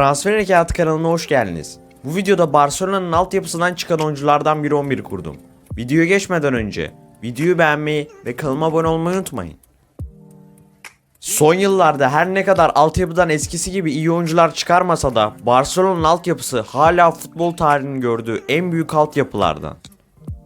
Transfer Harekatı kanalına hoş geldiniz. Bu videoda Barcelona'nın altyapısından çıkan oyunculardan biri 11 kurdum. Videoya geçmeden önce videoyu beğenmeyi ve kanalıma abone olmayı unutmayın. Son yıllarda her ne kadar altyapıdan eskisi gibi iyi oyuncular çıkarmasa da Barcelona'nın altyapısı hala futbol tarihinin gördüğü en büyük altyapılardan.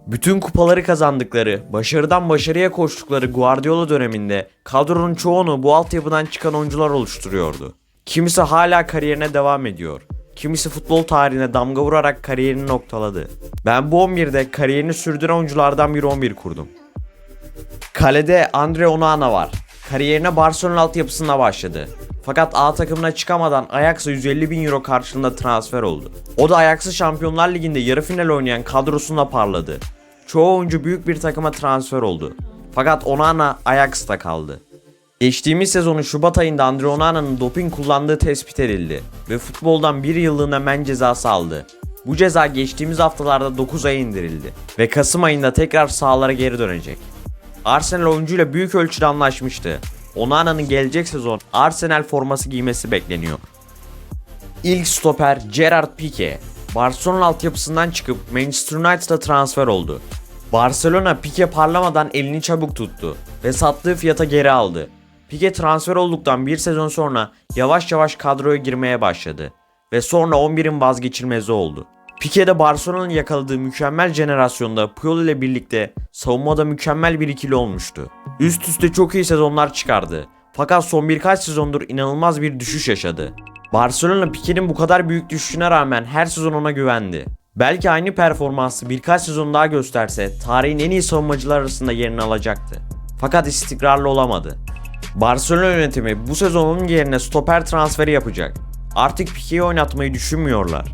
Bütün kupaları kazandıkları, başarıdan başarıya koştukları Guardiola döneminde kadronun çoğunu bu altyapıdan çıkan oyuncular oluşturuyordu. Kimisi hala kariyerine devam ediyor. Kimisi futbol tarihine damga vurarak kariyerini noktaladı. Ben bu 11'de kariyerini sürdüren oyunculardan bir 11 kurdum. Kalede Andre Onana var. Kariyerine Barcelona altyapısında başladı. Fakat A takımına çıkamadan Ajax'a 150 bin euro karşılığında transfer oldu. O da Ajax'ı Şampiyonlar Ligi'nde yarı final oynayan kadrosunda parladı. Çoğu oyuncu büyük bir takıma transfer oldu. Fakat Onana Ajax'ta kaldı. Geçtiğimiz sezonun Şubat ayında Andre Onana'nın doping kullandığı tespit edildi ve futboldan bir yıllığına men cezası aldı. Bu ceza geçtiğimiz haftalarda 9 aya indirildi ve Kasım ayında tekrar sahalara geri dönecek. Arsenal oyuncuyla büyük ölçüde anlaşmıştı. Onana'nın gelecek sezon Arsenal forması giymesi bekleniyor. İlk stoper Gerard Pique, Barcelona altyapısından çıkıp Manchester United'a transfer oldu. Barcelona Pique parlamadan elini çabuk tuttu ve sattığı fiyata geri aldı. Pique transfer olduktan bir sezon sonra yavaş yavaş kadroya girmeye başladı ve sonra 11'in vazgeçilmezi oldu. Pique de Barcelona'nın yakaladığı mükemmel jenerasyonda Puyol ile birlikte savunmada mükemmel bir ikili olmuştu. Üst üste çok iyi sezonlar çıkardı. Fakat son birkaç sezondur inanılmaz bir düşüş yaşadı. Barcelona Pique'nin bu kadar büyük düşüşüne rağmen her sezon ona güvendi. Belki aynı performansı birkaç sezon daha gösterse tarihin en iyi savunmacılar arasında yerini alacaktı. Fakat istikrarlı olamadı. Barcelona yönetimi bu sezon onun yerine stoper transferi yapacak. Artık Pique'yi oynatmayı düşünmüyorlar.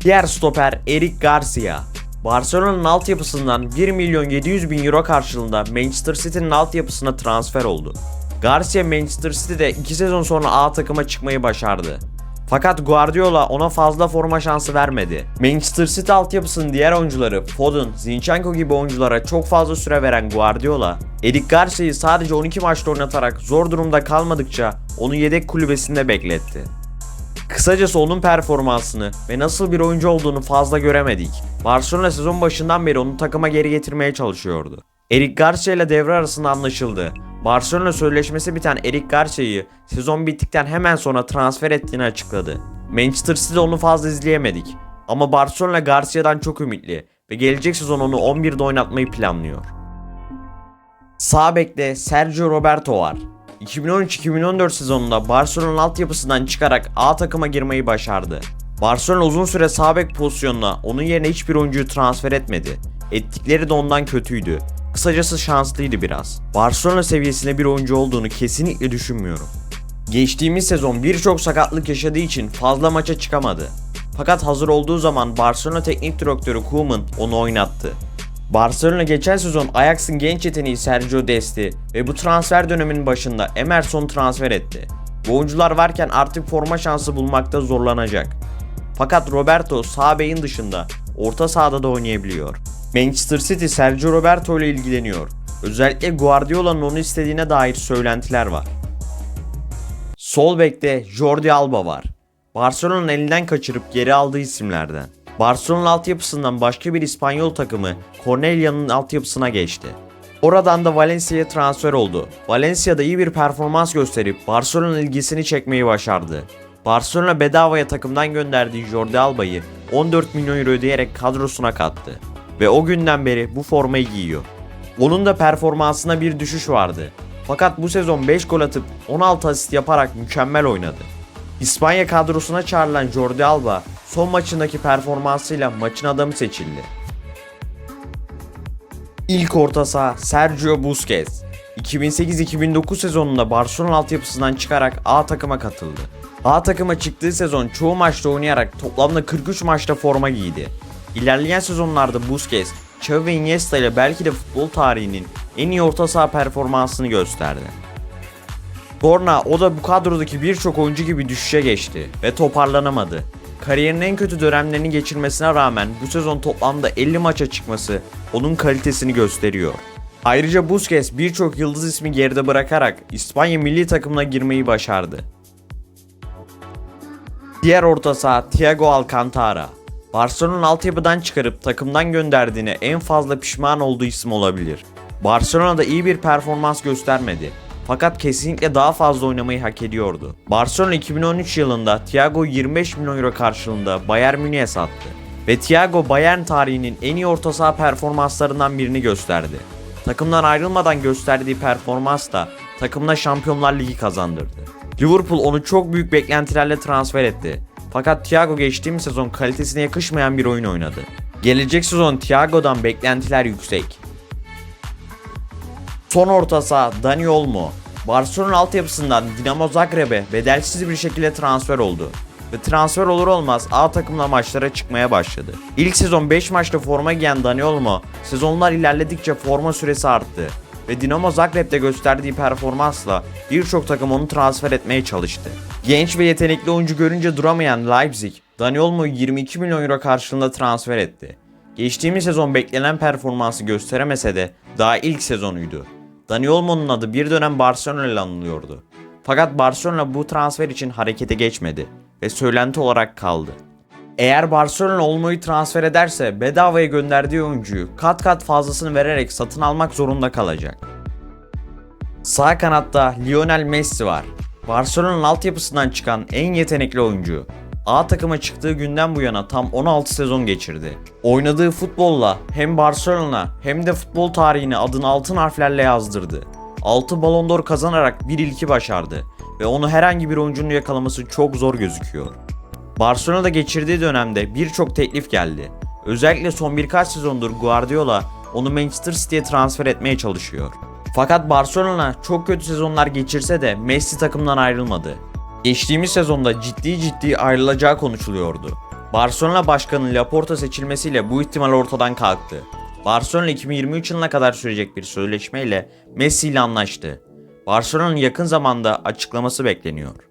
Diğer stoper Eric Garcia. Barcelona'nın altyapısından 1 milyon 700 bin euro karşılığında Manchester City'nin altyapısına transfer oldu. Garcia Manchester City'de 2 sezon sonra A takıma çıkmayı başardı. Fakat Guardiola ona fazla forma şansı vermedi. Manchester City altyapısının diğer oyuncuları Foden, Zinchenko gibi oyunculara çok fazla süre veren Guardiola, Eric Garcia'yı sadece 12 maçta oynatarak zor durumda kalmadıkça onu yedek kulübesinde bekletti. Kısacası onun performansını ve nasıl bir oyuncu olduğunu fazla göremedik. Barcelona sezon başından beri onu takıma geri getirmeye çalışıyordu. Eric Garcia ile devre arasında anlaşıldı. Barcelona sözleşmesi biten Eric Garcia'yı sezon bittikten hemen sonra transfer ettiğini açıkladı. Manchester City'de onu fazla izleyemedik. Ama Barcelona Garcia'dan çok ümitli ve gelecek sezon onu 11'de oynatmayı planlıyor. Sağ bekte Sergio Roberto var. 2013-2014 sezonunda Barcelona altyapısından çıkarak A takıma girmeyi başardı. Barcelona uzun süre sağ bek pozisyonuna onun yerine hiçbir oyuncuyu transfer etmedi. Ettikleri de ondan kötüydü. Kısacası şanslıydı biraz. Barcelona seviyesinde bir oyuncu olduğunu kesinlikle düşünmüyorum. Geçtiğimiz sezon birçok sakatlık yaşadığı için fazla maça çıkamadı. Fakat hazır olduğu zaman Barcelona teknik direktörü Koeman onu oynattı. Barcelona geçen sezon Ajax'ın genç yeteneği Sergio Dest'i ve bu transfer döneminin başında Emerson transfer etti. Bu oyuncular varken artık forma şansı bulmakta zorlanacak. Fakat Roberto sağ beyin dışında orta sahada da oynayabiliyor. Manchester City Sergio Roberto ile ilgileniyor. Özellikle Guardiola'nın onu istediğine dair söylentiler var. Sol bekte Jordi Alba var. Barcelona'nın elinden kaçırıp geri aldığı isimlerden. Barcelona altyapısından başka bir İspanyol takımı Cornelia'nın altyapısına geçti. Oradan da Valencia'ya transfer oldu. Valencia'da iyi bir performans gösterip Barcelona ilgisini çekmeyi başardı. Barcelona bedavaya takımdan gönderdiği Jordi Alba'yı 14 milyon euro ödeyerek kadrosuna kattı. Ve o günden beri bu formayı giyiyor. Onun da performansına bir düşüş vardı. Fakat bu sezon 5 gol atıp 16 asist yaparak mükemmel oynadı. İspanya kadrosuna çağrılan Jordi Alba son maçındaki performansıyla maçın adamı seçildi. İlk orta saha Sergio Busquets. 2008-2009 sezonunda Barcelona altyapısından çıkarak A takıma katıldı. A takıma çıktığı sezon çoğu maçta oynayarak toplamda 43 maçta forma giydi. İlerleyen sezonlarda Busquets, Xavi ve Iniesta ile belki de futbol tarihinin en iyi orta saha performansını gösterdi. Borna o da bu kadrodaki birçok oyuncu gibi düşüşe geçti ve toparlanamadı. Kariyerinin en kötü dönemlerini geçirmesine rağmen bu sezon toplamda 50 maça çıkması onun kalitesini gösteriyor. Ayrıca Busquets birçok yıldız ismi geride bırakarak İspanya milli takımına girmeyi başardı. Diğer orta saha Thiago Alcantara. Barcelona'nın altyapıdan çıkarıp takımdan gönderdiğine en fazla pişman olduğu isim olabilir. Barcelona'da iyi bir performans göstermedi. Fakat kesinlikle daha fazla oynamayı hak ediyordu. Barcelona 2013 yılında Thiago'yu 25 milyon euro karşılığında Bayern Münih'e sattı. Ve Thiago Bayern tarihinin en iyi orta saha performanslarından birini gösterdi. Takımdan ayrılmadan gösterdiği performans da takımına Şampiyonlar Ligi kazandırdı. Liverpool onu çok büyük beklentilerle transfer etti. Fakat Thiago geçtiğimiz sezon kalitesine yakışmayan bir oyun oynadı. Gelecek sezon Thiago'dan beklentiler yüksek. Son orta saha Dani Olmo. Barcelona altyapısından Dinamo Zagreb'e bedelsiz bir şekilde transfer oldu. Ve transfer olur olmaz A takımla maçlara çıkmaya başladı. İlk sezon 5 maçta forma giyen Dani Olmo, sezonlar ilerledikçe forma süresi arttı. Ve Dinamo Zagreb'de gösterdiği performansla birçok takım onu transfer etmeye çalıştı. Genç ve yetenekli oyuncu görünce duramayan Leipzig, Dani Olmo'yu 22 milyon euro karşılığında transfer etti. Geçtiğimiz sezon beklenen performansı gösteremese de daha ilk sezonuydu. Dani Olmo'nun adı bir dönem Barcelona ile anılıyordu. Fakat Barcelona bu transfer için harekete geçmedi ve söylenti olarak kaldı. Eğer Barcelona Olmo'yu transfer ederse bedavaya gönderdiği oyuncuyu kat kat fazlasını vererek satın almak zorunda kalacak. Sağ kanatta Lionel Messi var. Barcelona'nın altyapısından çıkan en yetenekli oyuncu. A takıma çıktığı günden bu yana tam 16 sezon geçirdi. Oynadığı futbolla hem Barcelona hem de futbol tarihine adını altın harflerle yazdırdı. 6 Ballon d'Or kazanarak bir ilki başardı ve onu herhangi bir oyuncunun yakalaması çok zor gözüküyor. Barcelona'da geçirdiği dönemde birçok teklif geldi. Özellikle son birkaç sezondur Guardiola onu Manchester City'ye transfer etmeye çalışıyor. Fakat Barcelona çok kötü sezonlar geçirse de Messi takımdan ayrılmadı. Geçtiğimiz sezonda ciddi ciddi ayrılacağı konuşuluyordu. Barcelona başkanı Laporta seçilmesiyle bu ihtimal ortadan kalktı. Barcelona 2023 yılına kadar sürecek bir sözleşmeyle Messi ile anlaştı. Barcelona'nın yakın zamanda açıklaması bekleniyor.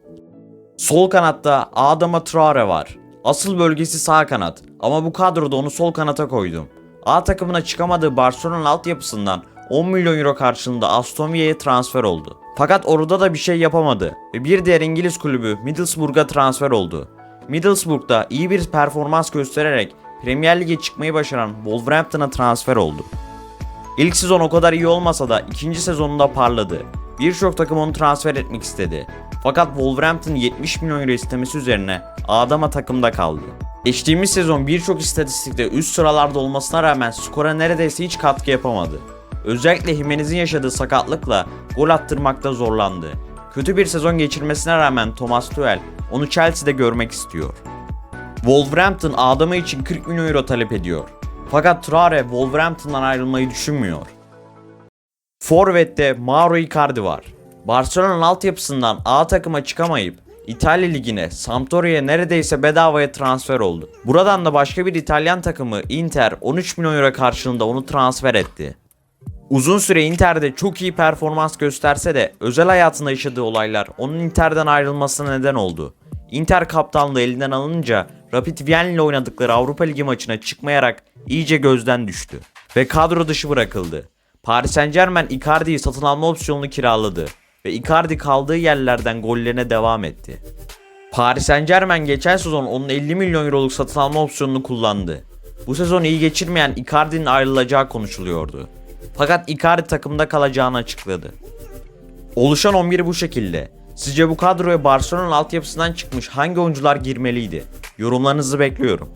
Sol kanatta Adama Traore var. Asıl bölgesi sağ kanat ama bu kadroda onu sol kanata koydum. A takımına çıkamadığı Barcelona altyapısından 10 milyon euro karşılığında Aston Villa'ya transfer oldu. Fakat orada da bir şey yapamadı ve bir diğer İngiliz kulübü Middlesbrough'a transfer oldu. Middlesbrough'da iyi bir performans göstererek Premier Lig'e çıkmayı başaran Wolverhampton'a transfer oldu. İlk sezon o kadar iyi olmasa da ikinci sezonunda parladı. Birçok takım onu transfer etmek istedi. Fakat Wolverhampton 70 milyon euro istemesi üzerine Adama takımda kaldı. Geçtiğimiz sezon birçok istatistikte üst sıralarda olmasına rağmen skora neredeyse hiç katkı yapamadı. Özellikle Jimenez'in yaşadığı sakatlıkla gol attırmakta zorlandı. Kötü bir sezon geçirmesine rağmen Thomas Tuchel onu Chelsea'de görmek istiyor. Wolverhampton Adama için 40 milyon euro talep ediyor. Fakat Traore Wolverhampton'dan ayrılmayı düşünmüyor. Forvet'te Mauro Icardi var. Barcelona'nın altyapısından A takıma çıkamayıp İtalya Ligi'ne Sampdoria'ya neredeyse bedavaya transfer oldu. Buradan da başka bir İtalyan takımı Inter 13 milyon euro karşılığında onu transfer etti. Uzun süre Inter'de çok iyi performans gösterse de özel hayatında yaşadığı olaylar onun Inter'den ayrılmasına neden oldu. Inter kaptanlığı elinden alınca Rapid Wien ile oynadıkları Avrupa Ligi maçına çıkmayarak iyice gözden düştü ve kadro dışı bırakıldı. Paris Saint Germain Icardi'yi satın alma opsiyonunu kiraladı ve Icardi kaldığı yerlerden gollerine devam etti. Paris Saint Germain geçen sezon onun 50 milyon euroluk satın alma opsiyonunu kullandı. Bu sezon iyi geçirmeyen Icardi'nin ayrılacağı konuşuluyordu. Fakat Icardi takımda kalacağını açıkladı. Oluşan 11 bu şekilde. Sizce bu kadroya Barcelona'nın altyapısından çıkmış hangi oyuncular girmeliydi? Yorumlarınızı bekliyorum.